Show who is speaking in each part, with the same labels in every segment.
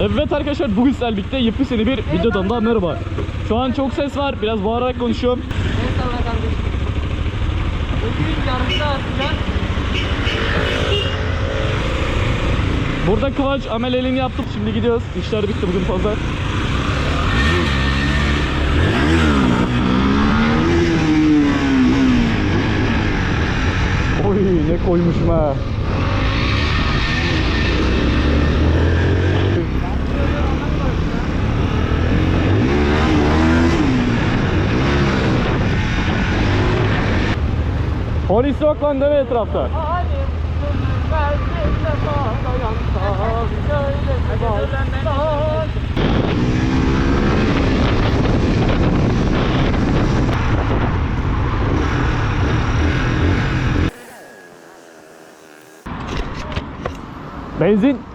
Speaker 1: Evet arkadaşlar bugün sizlerle birlikte yepyeni bir videodan daha merhaba. Şu an çok ses var. Biraz bağırarak konuşuyorum.
Speaker 2: Eyvallah kardeşim. Bugün yarım saat falan
Speaker 1: Burada Kıvanç ameleliğini yaptık. Şimdi gidiyoruz. İşler bitti bugün fazla. Oy ne koymuşum ha. Polis yok lan deme etrafta. Benzin.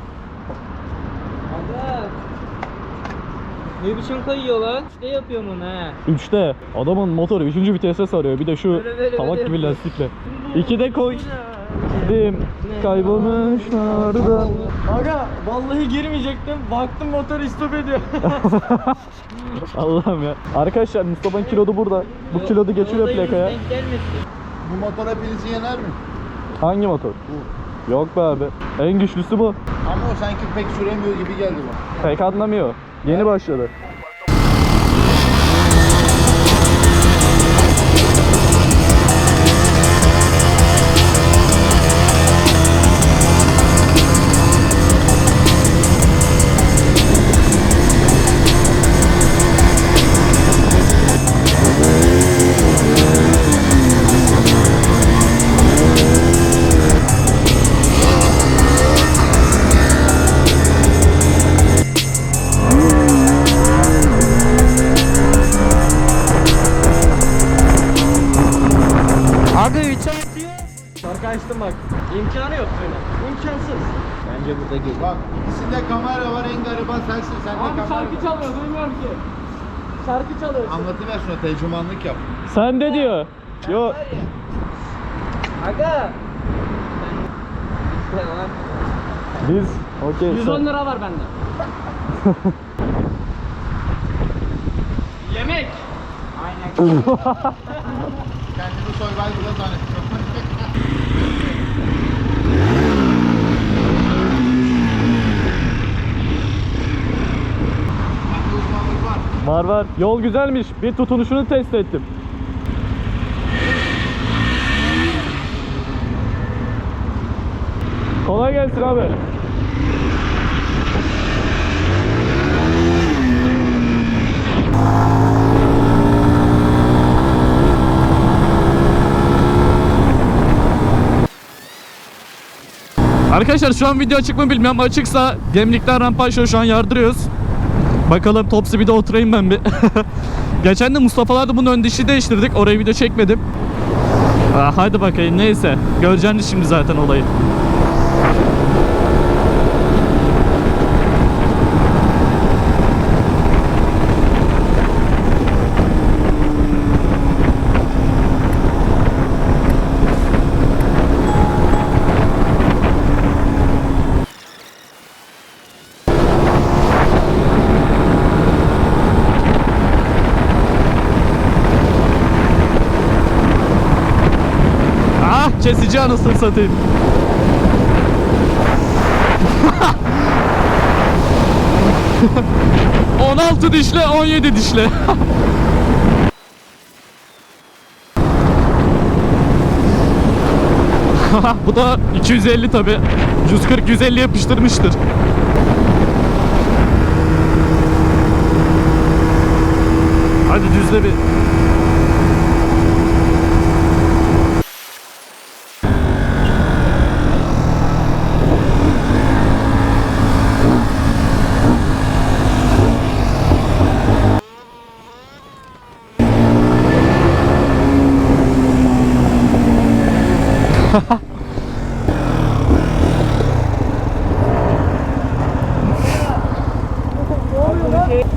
Speaker 2: Ne biçim kayıyor lan? Ne yapıyorum onu ha?
Speaker 1: 3'te adamın motoru 3. vitese sarıyor. Bir de şu
Speaker 2: Böyle, böyle,
Speaker 1: tabak
Speaker 2: böyle
Speaker 1: gibi
Speaker 2: yapıyor.
Speaker 1: lastikle. 2'de koy. Dim kaybolmuşlardan.
Speaker 2: Aga vallahi girmeyecektim. Baktım motor istop ediyor.
Speaker 1: Allah'ım ya. Arkadaşlar Mustafa'nın kilodu burada. Bu kilodu geçiriyor plakaya.
Speaker 2: Denk gelmesin.
Speaker 3: Bu motor hepinizi yener mi?
Speaker 1: Hangi motor? Yok be abi. En güçlüsü bu.
Speaker 3: Ama o sanki pek süremiyor gibi geldi bana.
Speaker 1: Pek anlamıyor. Yeni başladı.
Speaker 2: Bence burada geliyor.
Speaker 3: Bak ikisinde kamera var en gariban sensin. Sende
Speaker 2: Abi
Speaker 3: kamera
Speaker 2: şarkı
Speaker 3: var.
Speaker 2: çalıyor duymuyorum ki. Şarkı çalıyor.
Speaker 3: Anlatıver şuna tercümanlık yap.
Speaker 1: Sen de diyor. Yo
Speaker 2: Aga.
Speaker 1: Biz okey.
Speaker 2: 110
Speaker 1: sen-
Speaker 2: lira var bende. Yemek. Aynen.
Speaker 3: Kendini Survivor'da zannediyorum. Bende uzmanlık var.
Speaker 1: Var. Yol güzelmiş. Bir tutunuşunu test ettim. Kolay gelsin abi. Arkadaşlar şu an video açık mı bilmiyorum. Açıksa Gemlik'ten Rampaşo şu an yardırıyoruz. Bakalım top speed'e oturayım ben bir. Geçen de Mustafa'larda bunun ön dişi değiştirdik. Orayı video çekmedim. Aa, hadi bakayım neyse. Göreceğiniz şimdi zaten olayı. Kesici anasını satayım. ...16 dişle 17 dişle. Bu da 250 tabi. 140 150 yapıştırmıştır. Hadi düzle bir.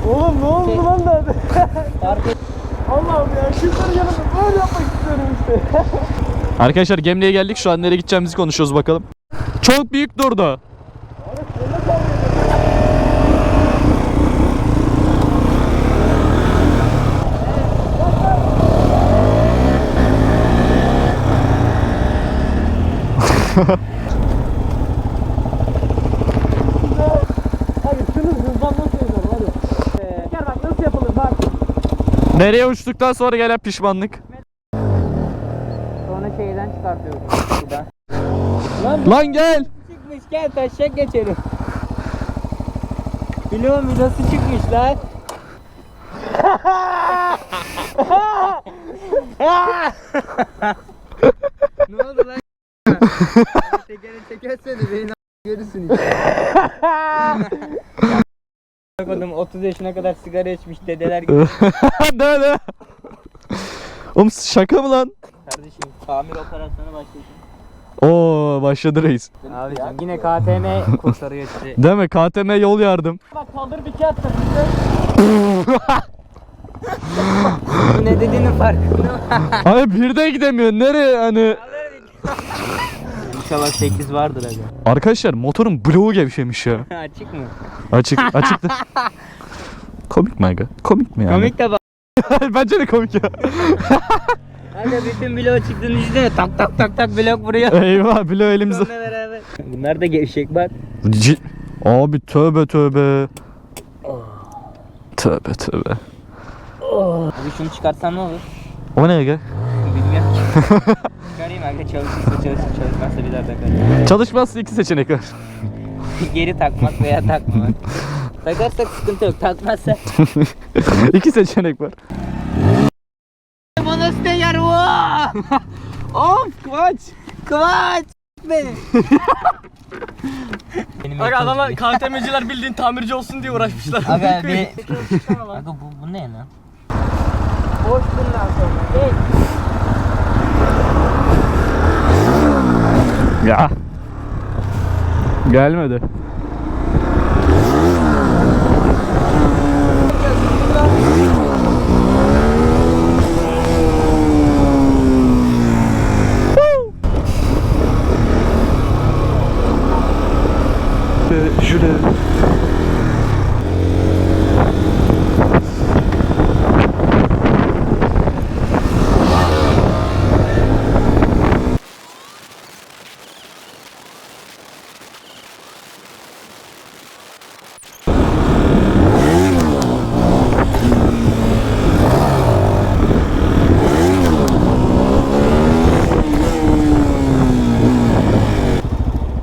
Speaker 2: Oğlum ne oldu lan nerede? Allah'ım ya şunları yanımda böyle yapmak istiyorum işte.
Speaker 1: Arkadaşlar Gemli'ye geldik. Şu an nereye gideceğimizi konuşuyoruz bakalım. Çok büyük durdu.
Speaker 2: Hadi şunu hızdan nasıl yapalım hadi. Ee, gel bak nasıl yapılır bak.
Speaker 1: Nereye uçtuktan sonra gelen pişmanlık.
Speaker 4: Sonra şeyden çıkartıyoruz. Buradan.
Speaker 1: Lan gel.
Speaker 4: çıkmış gel taşak geçelim. Biliyor musun nasıl çıkmış lan? ne oldu lan? Tekere çekersene beni görürsün işte. Bakalım 30 yaşına kadar sigara içmiş dedeler gibi.
Speaker 1: ne ne? Oğlum şaka mı lan?
Speaker 4: Kardeşim tamir operasyonu başlasın.
Speaker 1: Oo başladı reis.
Speaker 4: Abicim yine KTM kurtarıyor sizi.
Speaker 1: Değil mi? KTM yol yardım.
Speaker 2: Bak kaldır bir kağıt
Speaker 4: ne dediğinin farkında mı?
Speaker 1: Abi bir de gidemiyor. Nereye hani?
Speaker 4: İnşallah 8 vardır aga.
Speaker 1: Arkadaşlar motorun bloğu gevşemiş ya.
Speaker 4: Açık mı?
Speaker 1: Açık açıktı. komik mi aga? Komik mi yani?
Speaker 4: Komik de bak.
Speaker 1: Bence de komik ya.
Speaker 4: Aga bütün blok çıktığını düşünsene tak tak tak tak blok vuruyor.
Speaker 1: Eyvah bloğu elimize.
Speaker 4: Sonra beraber. Bunlar da gevşek bak.
Speaker 1: C- Abi tövbe tövbe. Tövbe tövbe.
Speaker 4: Abi şunu çıkarsam ne olur?
Speaker 1: O ne aga?
Speaker 4: Çıkarayım aga çalışırsa çalışır çalışmazsa bir daha takarım.
Speaker 1: Çalışmazsa iki seçenek var.
Speaker 4: Geri takmak veya takmamak. Takarsak sıkıntı yok takmazsa.
Speaker 1: iki seçenek var.
Speaker 4: Bana steyer o. of Kıvanç. Kıvanç. Beni. Benim
Speaker 2: Aga adamlar KTM'ciler bildiğin tamirci olsun diye uğraşmışlar.
Speaker 4: Aga bir... Aga bu, bu ne lan? Boş bundan sonra. Geç.
Speaker 1: Ya. Gelmedi. Şuraya.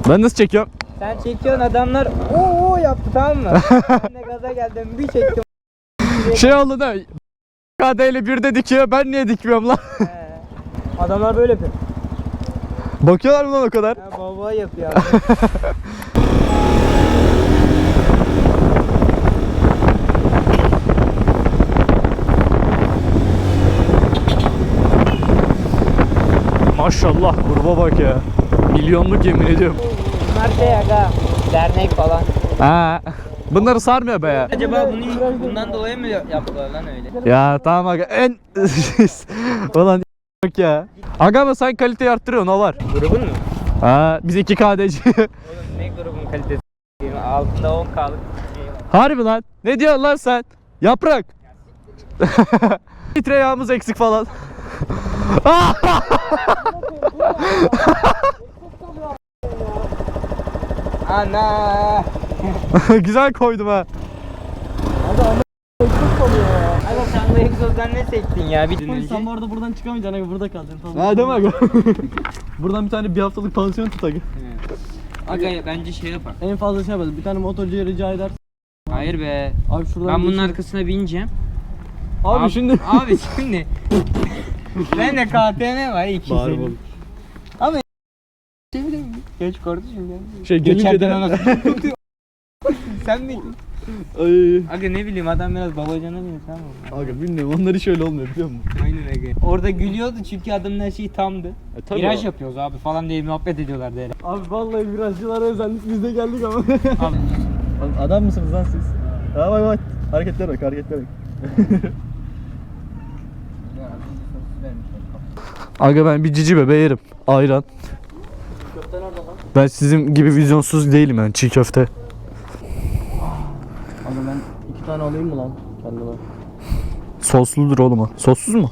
Speaker 1: Ben nasıl çekiyorum?
Speaker 4: Sen çekiyorsun adamlar ooo yaptı tamam mı? ben de gaza geldim bir çektim.
Speaker 1: Şey oldu da KD ile bir de dikiyor. Ben niye dikmiyorum lan?
Speaker 4: He. adamlar böyle yapıyor.
Speaker 1: Bakıyorlar mı lan o kadar?
Speaker 4: Ha, baba yapıyor abi.
Speaker 1: Maşallah kurba bak ya. Milyonluk yemin ediyorum.
Speaker 4: Bunlar şey aga dernek falan.
Speaker 1: Ha. Bunları sarmıyor be ya.
Speaker 4: Acaba bunu bundan dolayı mı yaptılar lan öyle?
Speaker 1: Ya tamam aga en Ulan bak ya. Aga ama sen kaliteyi arttırıyorsun o var.
Speaker 4: Grubun mu?
Speaker 1: Ha biz 2 KD'ci.
Speaker 4: Oğlum ne grubun kalitesi? Altında 10 K'lık şey var.
Speaker 1: Harbi lan. Ne diyorsun lan sen? Yaprak. Litre yağımız eksik falan.
Speaker 4: Ana!
Speaker 1: Güzel koydum ha.
Speaker 4: Aga sen bu egzozdan ne sektin ya bir önce?
Speaker 2: Sen bu arada buradan çıkamayacaksın aga burada kalacaksın. Tamam.
Speaker 1: Ha mi aga? Buradan bir tane bir haftalık pansiyon tut aga.
Speaker 4: Aga bence şey yapar.
Speaker 2: En fazla şey yaparız. Bir tane motorcuya rica eder.
Speaker 4: Hayır be.
Speaker 2: Abi şuradan
Speaker 4: Ben bunun arkasına bineceğim.
Speaker 1: Abi, şimdi
Speaker 4: Abi şimdi. ben de KTM var iki
Speaker 1: Bağır
Speaker 4: senin.
Speaker 1: oğlum.
Speaker 4: Ama Çevirir mi? Geç kardeşim ya.
Speaker 1: şey gelince de
Speaker 4: anasını Sen miydin?
Speaker 1: Ay.
Speaker 4: Aga ne bileyim adam biraz babacana beni tamam mı?
Speaker 1: Aga bilmiyorum onlar hiç öyle olmuyor biliyor musun?
Speaker 4: Aynen aga. Orada gülüyordu çünkü adamın her şeyi tamdı.
Speaker 1: E, tabii
Speaker 4: Viraj
Speaker 1: o-
Speaker 4: yapıyoruz abi falan diye muhabbet ediyorlardı hele.
Speaker 2: Abi vallahi virajcılara özendik biz de geldik ama.
Speaker 4: Abi
Speaker 1: Adam mısınız lan siz? Ha bak bak. Hareketlere bak hareketlere bak. Aga ben bir cici bebe yerim. Ayran. Ben sizin gibi vizyonsuz değilim yani çiğ köfte.
Speaker 2: Abi ben iki tane alayım mı lan kendime?
Speaker 1: Sosludur oğlum o. Sossuz mu?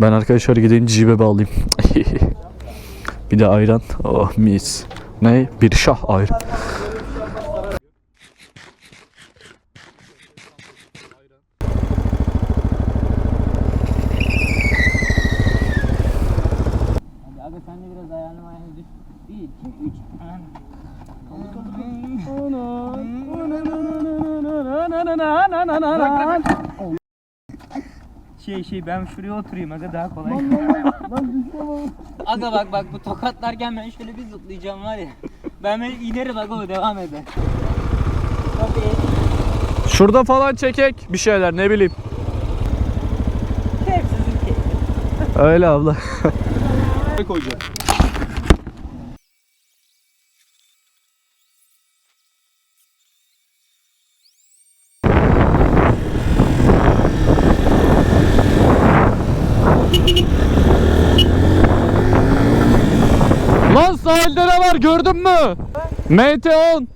Speaker 1: Ben arkadaşlar gideyim cici bebe alayım. Bir de ayran. Oh mis. Ne? Bir şah ayran.
Speaker 4: Hadi abi sen de biraz ayağını ayağını düş. 1, 2, 3. Şey şey ben şuraya oturayım aga daha kolay. aga bak bak bu tokatlarken ben şöyle bir zıplayacağım var ya. Ben böyle inerim aga o devam eder.
Speaker 1: Şurada falan çekek bir şeyler ne bileyim.
Speaker 4: Hep sizin keyfi.
Speaker 1: Öyle abla. Lan sahilde ne var gördün mü? MT10.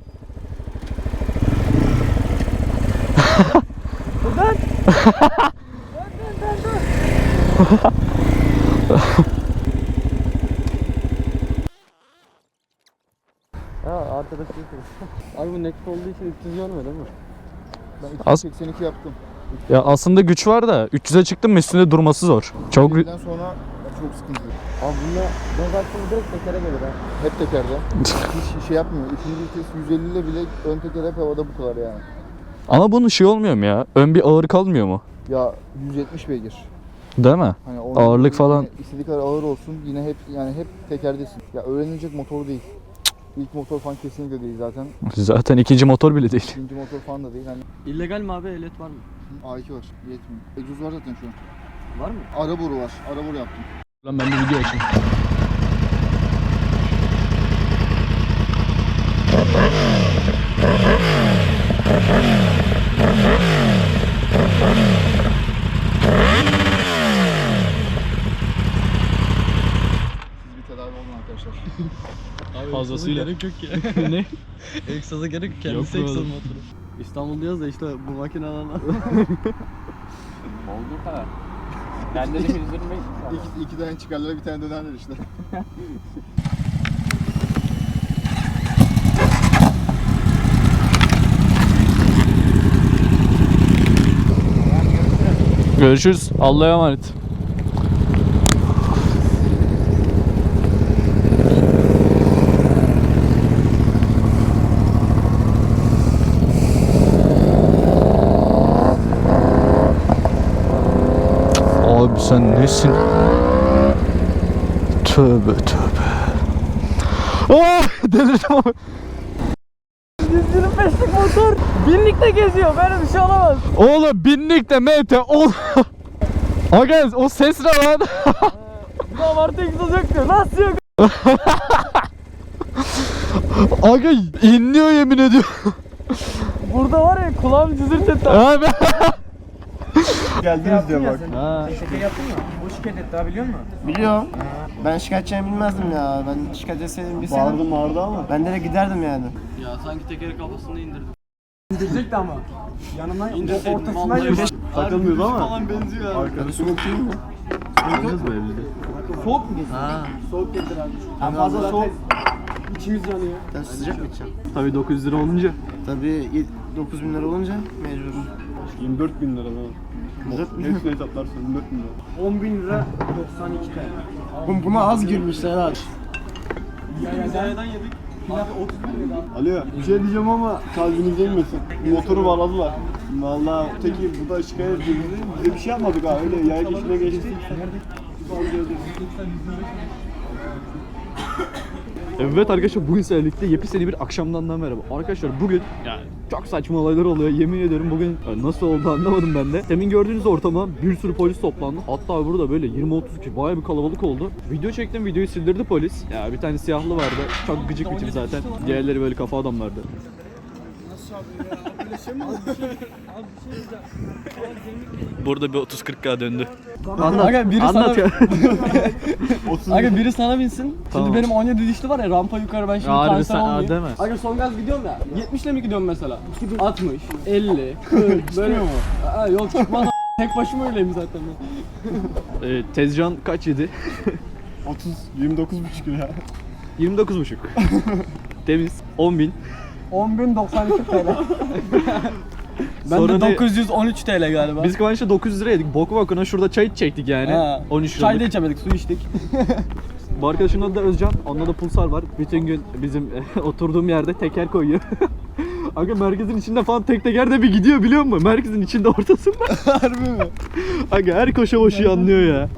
Speaker 2: Ha arkadaş Abi bu naked olduğu için 300 görmedi mi?
Speaker 3: Ben
Speaker 1: Az-
Speaker 3: 282 yaptım.
Speaker 1: Ya aslında güç var da 300'e çıktım mı üstünde durması zor. Çok
Speaker 3: Birden sonra çok sıkıntı.
Speaker 2: Abi bunda gaz attığında direkt tekere gelir ha.
Speaker 3: Hep tekerde. Hiç şey yapmıyor. Üçüncü vites 150 ile bile ön teker hep havada bu kadar yani.
Speaker 1: ama bunun şey olmuyor mu ya? Ön bir ağır kalmıyor mu?
Speaker 3: Ya 170 beygir.
Speaker 1: Değil mi?
Speaker 3: Hani onun-
Speaker 1: Ağırlık falan.
Speaker 3: istediği kadar ağır olsun yine hep yani hep tekerdesin. Ya öğrenilecek motor değil. İlk motor falan kesinlikle değil zaten.
Speaker 1: Zaten ikinci motor bile değil.
Speaker 3: İkinci motor falan da değil. Hani
Speaker 2: İllegal mi abi ehliyet var mı?
Speaker 3: A2 var. Yetmiyor. Egzoz var zaten şu an.
Speaker 2: Var mı?
Speaker 3: Ara boru var. Ara boru yaptım.
Speaker 1: Lan ben bir video açayım.
Speaker 3: Siz bir tedavi olun arkadaşlar.
Speaker 1: Fazlasıyla.
Speaker 2: Gerek yok ya.
Speaker 1: ne?
Speaker 2: Egzoza gerek yok.
Speaker 1: Yok
Speaker 2: Kendisi egzoz
Speaker 1: oğlum.
Speaker 2: motoru. İstanbul'dayız da işte bu makinelerle.
Speaker 4: Olduğu kadar. Bende de 125
Speaker 3: İki, iki tane çıkarlar bir tane dönerler işte.
Speaker 1: Görüşürüz. Allah'a emanet. Abi sen nesin? Tövbe tövbe. Ah delirdim abi.
Speaker 2: 125'lik motor binlikte geziyor. Böyle bir şey olamaz.
Speaker 1: Oğlum binlik de MT ol. Aga o ses ne lan?
Speaker 2: Tamam artık egzoz yok diyor. Nasıl yok?
Speaker 1: Aga inliyor yemin ediyorum.
Speaker 2: Burada var ya kulağım cızırt etti.
Speaker 1: Abi.
Speaker 5: Geldiniz diye bak.
Speaker 2: Ha.
Speaker 4: Şaka yaptın mı? Bu şirket etti abi biliyor musun?
Speaker 5: Biliyorum. Ben şikayet edeceğimi bilmezdim ya. Ben şikayet etseydim bilseydim. Bağırdım bağırdı ama. Ben direkt giderdim yani.
Speaker 2: Ya sanki tekeri kafasını indirdim.
Speaker 5: İndirecekti ama. Yanına
Speaker 2: İndirseydim
Speaker 5: ortasından
Speaker 2: vallahi.
Speaker 5: yürüdü.
Speaker 2: Takılmıyordu ama.
Speaker 5: falan benziyor abi. Arkada soğuk değil mi? Soğuk mu geziyor?
Speaker 2: Ha.
Speaker 5: Soğuk getir abi. En fazla soğuk. İçimiz yanıyor. Sen sıcak mı içeceksin?
Speaker 2: Tabii 900 lira olunca.
Speaker 5: Tabii 9 bin lira olunca mecbur.
Speaker 6: 24 bin lira lan.
Speaker 5: 24 bin
Speaker 6: Hepsini hesaplarsan 24 bin lira.
Speaker 5: 10 bin lira 92 TL. Oğlum buna az girmişler ha.
Speaker 2: Hizayeden yedik. Abi 30 bin lira.
Speaker 6: Alo bir şey diyeceğim ama kalbinize inmesin. Motoru bağladılar. Valla teki bu da şikayet edildi. Bize bir şey yapmadık ha öyle yaya işine geçtik. Evet arkadaşlar bugün sizlerle birlikte yepyeni bir akşamdan da merhaba. Arkadaşlar bugün yani çok saçma olaylar oluyor. Yemin ediyorum bugün ya nasıl oldu anlamadım ben de. Demin gördüğünüz ortama bir sürü polis toplandı. Hatta burada böyle 20-30 kişi bayağı bir kalabalık oldu. Video çektim videoyu sildirdi polis. Ya bir tane siyahlı vardı. Çok gıcık bir tip zaten. Diğerleri böyle kafa adamlardı.
Speaker 1: Burada bir 30-40k döndü.
Speaker 2: Anlat. Aga biri
Speaker 1: Anlat
Speaker 2: sana,
Speaker 1: ya.
Speaker 2: Aga biri sana binsin.
Speaker 1: Tamam.
Speaker 2: Şimdi benim 17 dişli var ya rampa yukarı ben şimdi
Speaker 1: Ya harbi
Speaker 2: kanser
Speaker 1: sen-
Speaker 2: olmayayım.
Speaker 1: deme.
Speaker 2: Aga son gaz gidiyorum ya. 70 ile mi gidiyorum mesela? 60, 50, 40 böyle. mu? Aa, yok çıkmaz. Tek başıma öyleyim zaten ben.
Speaker 1: Ee, Tezcan kaç yedi?
Speaker 6: 30, 29 buçuk lira.
Speaker 1: 29,5. Temiz. 10.000.
Speaker 2: 10.092 TL. ben
Speaker 1: Sonra
Speaker 2: de
Speaker 1: ne-
Speaker 2: 913 TL galiba.
Speaker 1: Biz Kıvanç'la 900 lira yedik. Boku bakına şurada çay çektik yani.
Speaker 2: Ha,
Speaker 1: 13
Speaker 2: Çay da
Speaker 1: liralık.
Speaker 2: içemedik, su içtik.
Speaker 1: Bu arkadaşın adı da Özcan. Onda da Pulsar var. Bütün gün bizim oturduğum yerde teker koyuyor. Aga merkezin içinde falan tek teker de bir gidiyor biliyor musun? Merkezin içinde ortasında.
Speaker 2: Harbi mi?
Speaker 1: Aga her koşa koşuyu anlıyor ya.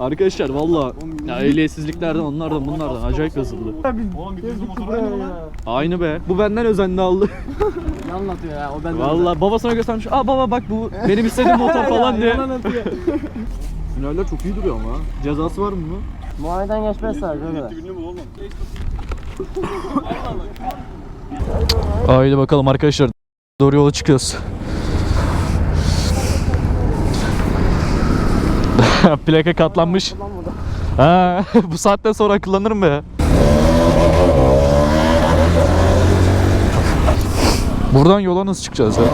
Speaker 1: Arkadaşlar valla ya ehliyetsizliklerden onlardan bunlardan acayip yazıldı.
Speaker 6: Oğlum bir motor aynı mı lan?
Speaker 1: Aynı be. Bu benden özenli aldı.
Speaker 2: Ne anlatıyor ya? O benden.
Speaker 1: Valla babasına göstermiş. Aa baba bak bu benim istediğim motor falan diye. Finaller çok iyi duruyor ama. Cezası var mı bunun?
Speaker 7: Muayeneden geçmez sadece o kadar.
Speaker 8: Haydi bakalım arkadaşlar. Doğru yola çıkıyoruz. Plaka katlanmış. Ha, bu saatten sonra akıllanırım be. Buradan yola nasıl çıkacağız ya?